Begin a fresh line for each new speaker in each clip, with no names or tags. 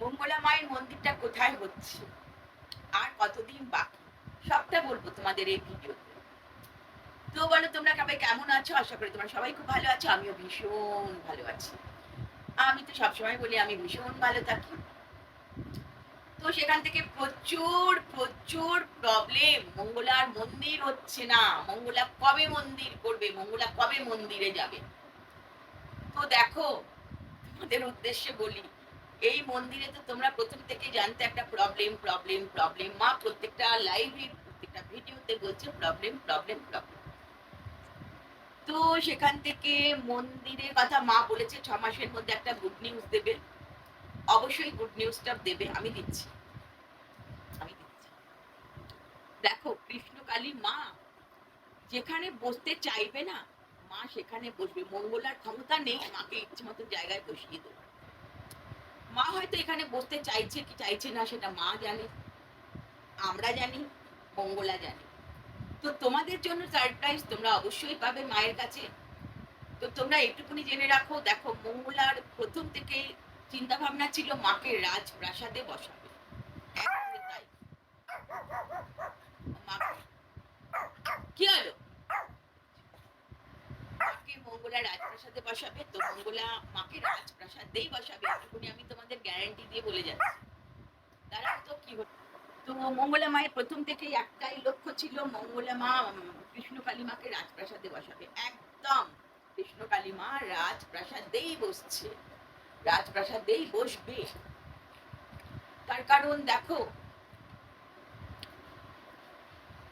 মঙ্গলা মায়ের মন্দিরটা কোথায় হচ্ছে? আর কতদিন বাকি? সবটা বলব তোমাদের এই ভিডিওতে। তো বলো, তোমরা সবাই কেমন আছো? আশা করি তোমরা সবাই খুব ভালো আছো। আমিও ভীষণ ভালো আছি। আমি তো সবসময় বলি, আমি ভীষণ ভালো থাকি। তো সেখান থেকে প্রচুর প্রচুর প্রবলেম মঙ্গলার মন্দির হচ্ছে না। মঙ্গলা কবে মন্দির করবে? মঙ্গলা কবে মন্দিরে যাবে? তো দেখো, তোমাদের উদ্দেশ্যে বলি এই মন্দিরে তো তোমরা প্রথম থেকে জানতে একটা প্রবলেম প্রবলেম প্রবলেম মা প্রত্যেকটা লাইভে প্রত্যেকটা ভিডিওতে বলছে প্রবলেম প্রবলেম প্রবলেম তো সেখান থেকে মন্দিরের কথা মা বলেছে, ছ মাসের মধ্যে একটা গুড নিউজ দেবে। অবশ্যই গুড নিউজটা দেবে, আমি দিচ্ছি। আমি দিচ্ছি। দেখো, কৃষ্ণকালী মা যেখানে বসতে চাইবে না, মা সেখানে বসবে। মঙ্গলার ক্ষমতা নেই, মাকে ইচ্ছে মতো জায়গায় বসিয়ে দেবে। মা হয়তো এখানে বসতে চাইছে কি চাইছে না সেটা মা জানে, আমরা জানি, মঙ্গলা জানি। তো তোমাদের জন্য সারপ্রাইজ তোমরা অবশ্যই পাবে মায়ের কাছে। তো তোমরা একটুখানি জেনে রাখো, দেখো মঙ্গলার প্রথম থেকে চিন্তা ভাবনা ছিল মাকে রাজপ্রাসাদে বসাবে একেবারে তাই মা- কি হলো মাকে মঙ্গলা রাজপ্রাসাদে বসাবে তো মঙ্গলা মাকে রাজপ্রাসাদেই বসাবে এটুকুনি আমি তোমাদের গ্যারান্টি দিয়ে বলে যাচ্ছি। তারা তো কি তো মঙ্গলা মায়ের প্রথম থেকেই একটাই লক্ষ্য ছিল মঙ্গলা মা উম, কৃষ্ণকালী মাকে রাজপ্রাসাদে বসাবে। একদম। কৃষ্ণকালী মা রাজপ্রাসাদেই বসছে। রাজপ্রাসাদেই বসবে। তার কারণ দেখো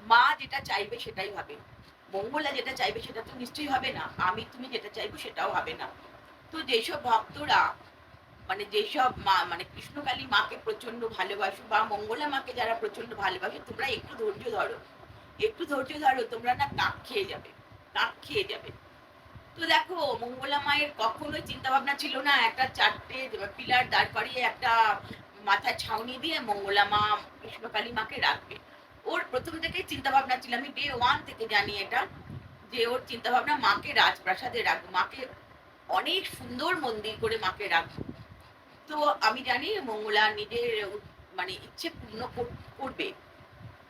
মা যেটা চাইবে সেটাই হবে। মঙ্গলা যেটা চাইবে সেটা তো নিশ্চয়ই হবে না, আমি তুমি যেটা চাইব সেটাও হবে না। তো যেসব ভক্তরা মানে যেসব মা মানে কৃষ্ণকালী মাকে প্রচণ্ড ভালোবাসো বা মঙ্গলা মাকে যারা প্রচণ্ড ভালোবাসো, তোমরা একটু ধৈর্য ধরো। একটু ধৈর্য ধরো, তোমরা না কাক খেয়ে যাবে কাক খেয়ে যাবে। তো দেখো, মঙ্গলা মায়ের কখনোই চিন্তা ভাবনা ছিল না, একটা চারটে পিলার দাঁড় করিয়ে একটা মাথায় ছাউনি দিয়ে মঙ্গলা মা কৃষ্ণকালী মাকে রাখবে। ওর প্রথম থেকে চিন্তা ভাবনা ছিল, আমি ডে ওয়ান থেকে জানি এটা, যে ওর চিন্তা ভাবনা মাকে রাজপ্রাসাদে রাখব। মাকে অনেক সুন্দর মন্দির করে মাকে রাখব। তো আমি জানি মঙ্গলা নিজের মানে ইচ্ছে পূর্ণ কর- করবে।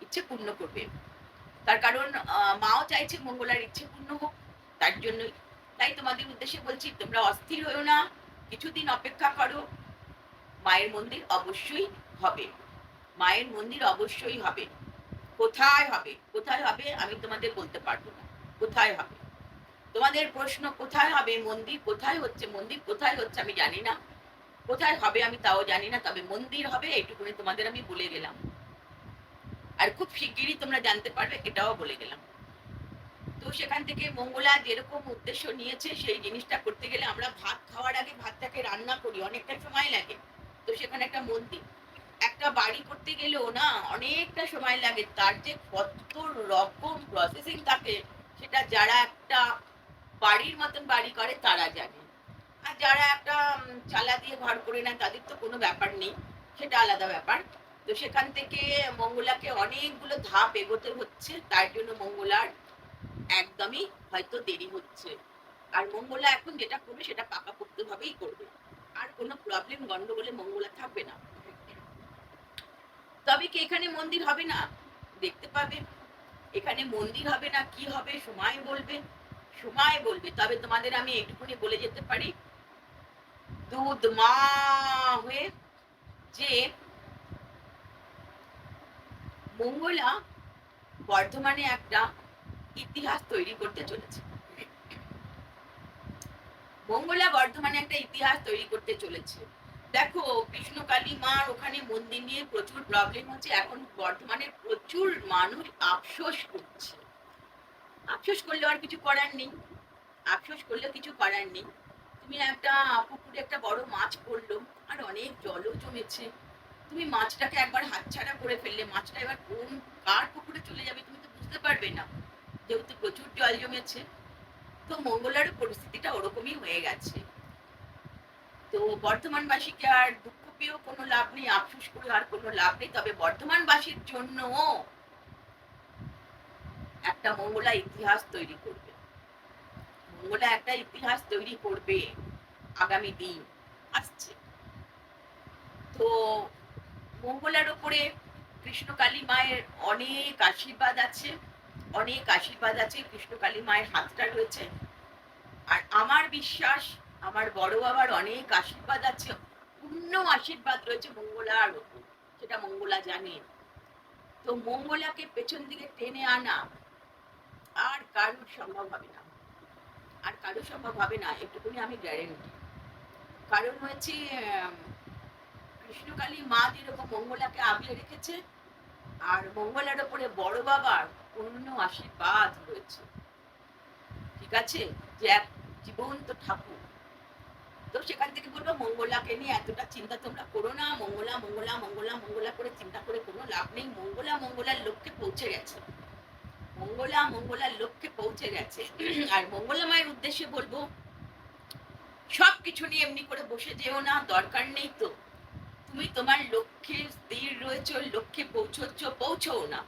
ইচ্ছে পূর্ণ করবে। তার কারণ মাও চাইছে মঙ্গলার ইচ্ছে পূর্ণ হোক, তার জন্যই। তাই তোমাদের উদ্দেশ্যে বলছি, তোমরা অস্থির হয়েও না, কিছুদিন অপেক্ষা করো। মায়ের মন্দির অবশ্যই হবে। মায়ের মন্দির অবশ্যই হবে। কোথায় হবে? কোথায় হবে? আমি তোমাদের বলতে পারব না। কোথায় হবে? তোমাদের প্রশ্ন কোথায় হবে মন্দির? কোথায় হচ্ছে মন্দির? কোথায় হচ্ছে আমি জানি না। কোথায় হবে আমি তাও জানি না, তবে মন্দির হবে এইটুকুনি তোমাদের আমি বলে গেলাম। আর খুব শিগগিরই তোমরা জানতে পারবে, এটাও বলে গেলাম। তো সেখান থেকে মঙ্গলা যেরকম উদ্দেশ্য নিয়েছে, সেই জিনিসটা করতে গেলে আমরা ভাত খাওয়ার আগে ভাতটাকে রান্না করি। অনেকটা সময় লাগে। তো সেখানে একটা মন্দির। একটা বাড়ি করতে গেলেও না অনেকটা সময় লাগে। তার যে কত রকম প্রসেসিং থাকে, সেটা যারা একটা বাড়ির মতন বাড়ি করে, তারা জানে। আর যারা একটা চালা দিয়ে ঘর করে নেয়, তাদের তো কোনো ব্যাপার নেই। সেটা আলাদা ব্যাপার। তো সেখান থেকে মঙ্গলাকে অনেকগুলো ধাপ এগোতে হচ্ছে। তার জন্য মঙ্গলার একদমই হয়তো দেরি হচ্ছে। আর মঙ্গলা এখন যেটা করবে, সেটা পাকাপোক্ত ভাবেই করবে। আর কোনো প্রবলেম গন্ডগোলে মঙ্গলা থাকবে না। তবে কি এখানে মন্দির হবে না? দেখতে পাবে। এখানে মন্দির হবে না, কি হবে? সময় বলবে। সময় বলবে। তবে তোমাদের আমি এইটুকুনি বলে যেতে পারি। দুধ মা হয়ে যে মঙ্গলা বর্ধমানে একটা ইতিহাস তৈরি করতে চলেছে। মঙ্গলা বর্ধমানে একটা ইতিহাস তৈরি করতে চলেছে। দেখো, কৃষ্ণকালী মার ওখানে মন্দির নিয়ে প্রচুর প্রবলেম হচ্ছে। এখন বর্তমানে প্রচুর মানুষ আফসোস করছে। আফসোস করলে আর কিছু করার নেই। আফসোস করলে কিছু করার নেই। তুমি একটা পুকুরে একটা বড় মাছ পড়ল, আর অনেক জলও জমেছে। তুমি মাছটাকে একবার হাতছাড়া করে ফেললে, মাছটা এবার কোন, কার পুকুরে চলে যাবে তুমি তো বুঝতে পারবে না। যেহেতু প্রচুর জল জমেছে, তো মঙ্গলারও পরিস্থিতিটা ওরকমই হয়ে গেছে। তো বর্ধমানবাসীকে আর দুঃখ পেয়েও কোনো লাভ নেই, আফসোস করে আর কোনো লাভ নেই। তবে বর্ধমানবাসীর জন্য একটা মঙ্গলা ইতিহাস তৈরি করবে। মঙ্গলা একটা ইতিহাস তৈরি করবে আগামী দিন, আসছে। তো মঙ্গলার ওপরে কৃষ্ণকালী মায়ের অনেক আশীর্বাদ আছে, অনেক আশীর্বাদ আছে কৃষ্ণকালী মায়ের হাতটা রয়েছে। আর আমার বিশ্বাস আমার বড় বাবার অনেক আশীর্বাদ আছে পূর্ণ আশীর্বাদ রয়েছে মঙ্গলার ওপর সেটা মঙ্গলা জানে। তো মঙ্গলাকে পেছন দিকে টেনে আনা আর কারোর সম্ভব হবে না। আর কারোর সম্ভব হবে না এটুকুনি আমি গ্যারেন্টি কারণ আম, কৃষ্ণকালী মা যেরকম মঙ্গলাকে আগলে রেখেছে আর মঙ্গলার ওপরে বড় বাবার পূর্ণ আশীর্বাদ রয়েছে। ঠিক আছে? যে এক জীবন্ত ঠাকুর তো সেখান থেকে বলব, মঙ্গলাকে নিয়ে এতটা চিন্তা তোমরা করো না। মঙ্গলা মঙ্গলা মঙ্গলা মঙ্গলা করে চিন্তা করে কোনো লাভ নেই। মঙ্গলা, মঙ্গলার লক্ষ্যে পৌঁছে গেছে। মঙ্গলা, মঙ্গলার লক্ষ্যে পৌঁছে গেছে। আর মঙ্গলা মায়ের উদ্দেশ্যে বলব সব কিছু নিয়ে এমনি করে বসে যেও না, দরকার নেই তো। তুমি তোমার লক্ষ্যে স্থির রয়েছো, লক্ষ্যে পৌঁছচ্ছ, পৌঁছও না।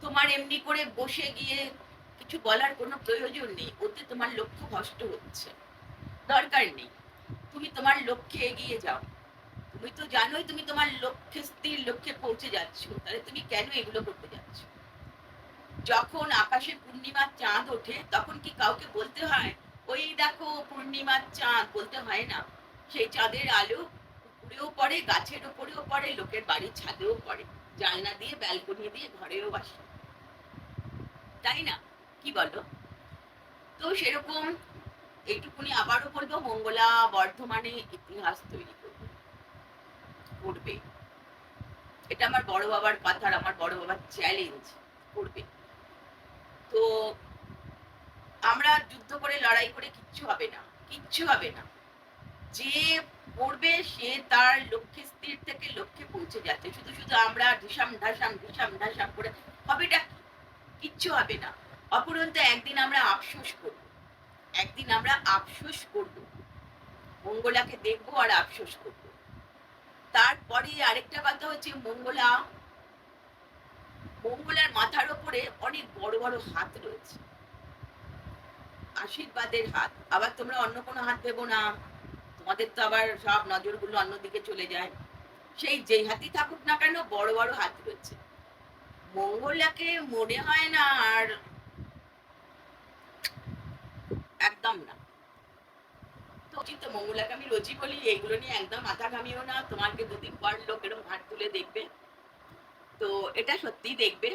তোমার এমনি করে বসে গিয়ে কিছু বলার কোনো প্রয়োজন নেই। ওতে তোমার লক্ষ্য ভ্রষ্ট হচ্ছে। দরকার নেই। তুমি তোমার লক্ষ্যে এগিয়ে যাও। তুমি তো জানোই তুমি তোমার লক্ষ্যে স্থির লক্ষ্যে পৌঁছে যাচ্ছ। তাহলে তুমি কেন এগুলো করতে যাচ্ছ? যখন আকাশে পূর্ণিমার চাঁদ ওঠে, তখন কি কাউকে বলতে হয়, ওই দেখো পূর্ণিমার চাঁদ বলতে হয় না। সেই চাঁদের আলো পুকুরেও পড়ে, গাছের উপরেও পড়ে, লোকের বাড়ির ছাদেও পড়ে। জানলা দিয়ে, ব্যালকনি দিয়ে, ঘরেও বাসে। তাই না? কি বলো? তো সেরকম এইটুকুনি আবারও বলব মঙ্গলা বর্ধমানে ইতিহাস তৈরি করবে। এটা আমার বড় বাবার কথা আর আমার বড় বাবার চ্যালেঞ্জ করবে। তো আমরা যুদ্ধ করে, লড়াই করে কিচ্ছু হবে না। কিচ্ছু হবে না। যে পড়বে সে তার লক্ষ্যে, স্থির থেকে লক্ষ্যে পৌঁছে যাচ্ছে। শুধু শুধু আমরা ঢিসাম, ঢাসাম ঢিসাম, ঢাসাম করে, হবেটা? কিচ্ছু হবে না। অপরন্ত একদিন আমরা আফসোস করব। একদিন আমরা আফসোস করব। মঙ্গলাকে দেখব আর আফসোস করব। তারপরে আরেকটা কথা হচ্ছে মঙ্গলা, মঙ্গলার মাথার ওপরে অনেক বড় বড় হাত রয়েছে। আশীর্বাদের হাত। আবার তোমরা অন্য কোনো হাত ভেবো না। তোমাদের তো আবার সব নজরগুলো অন্যদিকে চলে যায়। সেই যেই হাতি থাকুক না কেন বড় বড় হাত রয়েছে। মঙ্গলাকে মনে হয় না আর একদম না। মঙ্গলাকে আমি রোজই বলি নিয়ে একদম মাথা ঘামিও না। তোমাকে দুদিন পর লোক এরকম তুলে দেখবে। তো এটা সত্যিই দেখবে।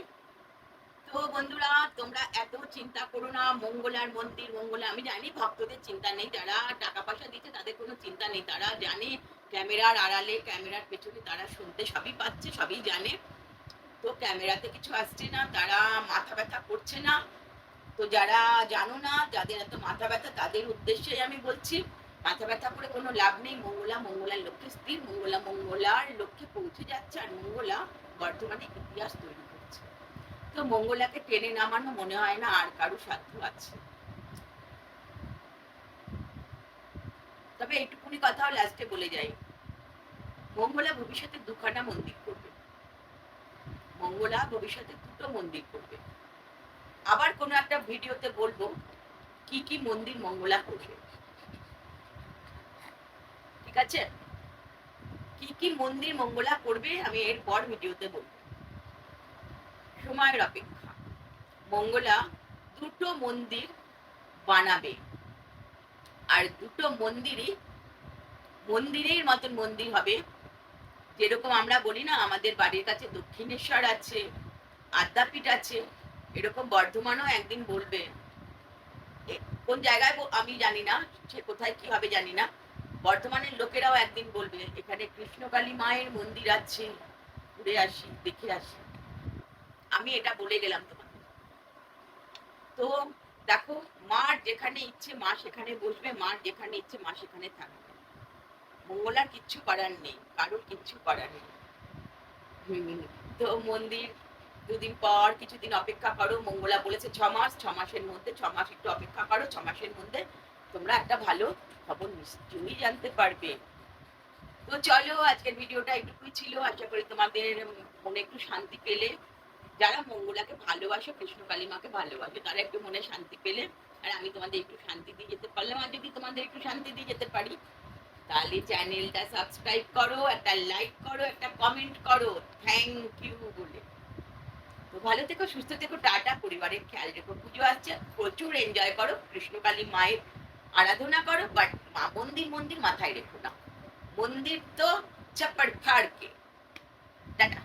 তো বন্ধুরা, তোমরা এত চিন্তা করো না। মঙ্গলার মন্দির, মঙ্গলা, আমি জানি ভক্তদের চিন্তা নেই, যারা টাকা পয়সা দিচ্ছে তাদের কোনো চিন্তা নেই। তারা জানে ক্যামেরার আড়ালে, ক্যামেরার পেছনে তারা শুনতে সবই পাচ্ছে, সবই জানে। তো ক্যামেরাতে কিছু আসছে না, তারা মাথা ব্যথা করছে না। তো যারা জানো না, যাদের এত মাথা ব্যথা, তাদের উদ্দেশ্যে আমি বলছি, মাথা ব্যথা করে কোনো লাভ নেই। মঙ্গলা, মঙ্গলার লক্ষ্যে স্থির। মঙ্গলা, মঙ্গলার লক্ষ্যে পৌঁছে যাচ্ছে আর মঙ্গলা বর্তমানে ইতিহাস তৈরি করছে। তো মঙ্গলাকে টেনে নামানো মনে হয় না আর কারও সাধ্য আছে। তবে এইটুকুনি কথাও লাস্টে বলে যাই। মঙ্গলা ভবিষ্যতে দুখানা মন্দির করবে। মঙ্গলা ভবিষ্যতে দুটো মন্দির করবে। আবার কোনো একটা ভিডিওতে বলব কি কি মন্দির মঙ্গলা করবে। ঠিক আছে? কি কি মন্দির মঙ্গলা করবে আমি এরপর ভিডিওতে বলব। সময়ের অপেক্ষা। মঙ্গলা দুটো মন্দির বানাবে। আর দুটো মন্দিরই মন্দিরের মতন মন্দির হবে। যেরকম আমরা বলি না, আমাদের বাড়ির কাছে দক্ষিণেশ্বর আছে, আদ্যাপীঠ আছে এরকম বর্ধমানও একদিন বলবে। কোন জায়গায় আমি জানি না, সে কোথায়, কীভাবে জানি না। বর্ধমানের লোকেরাও একদিন বলবে, এখানে কৃষ্ণকালী মায়ের মন্দির আছে। ঘুরে আসি, দেখে আসি। আমি এটা বলে গেলাম তোমাকে। তো দেখো, মার যেখানে ইচ্ছে, মা সেখানে বসবে, মার যেখানে ইচ্ছে, মা সেখানে থাকবে। মঙ্গলার কিচ্ছু করার নেই, কারোর কিচ্ছু করার নেই। তো মন্দির দুদিন পর কিছুদিন অপেক্ষা করো। মঙ্গলা বলেছে, ছ মাস, ছ মাসের মধ্যে, ছ মাস একটু অপেক্ষা করো, ছ মাসের মধ্যে তোমরা একটা ভালো খবর নিশ্চয়ই জানতে পারবে। তো চলো, আজকের ভিডিওটা এইটুকুই ছিল। আশা করি তোমাদের মনে একটু শান্তি পেলে। যারা মঙ্গলাকে ভালোবাসো, কৃষ্ণ কালী মাকে ভালোবাসে, তারা একটু মনে শান্তি পেলে। আর আমি তোমাদের একটু শান্তি দিয়ে যেতে পারলাম। আর যদি তোমাদের একটু শান্তি দিয়ে যেতে পারি, তাহলে চ্যানেলটা সাবস্ক্রাইব করো, একটা লাইক করো, একটা কমেন্ট করো। থ্যাংক ইউ বলে। ভালো থেকো, সুস্থ থেকো, টাটা। পরিবারের খেয়াল রেখো। পুজো আসছে, প্রচুর এনজয় করো, কৃষ্ণকালী মায়ের আরাধনা করো বাট মা মন্দির মন্দির মাথায় রেখো না। মন্দির তো চাপড় ফাড়কে। টাটা।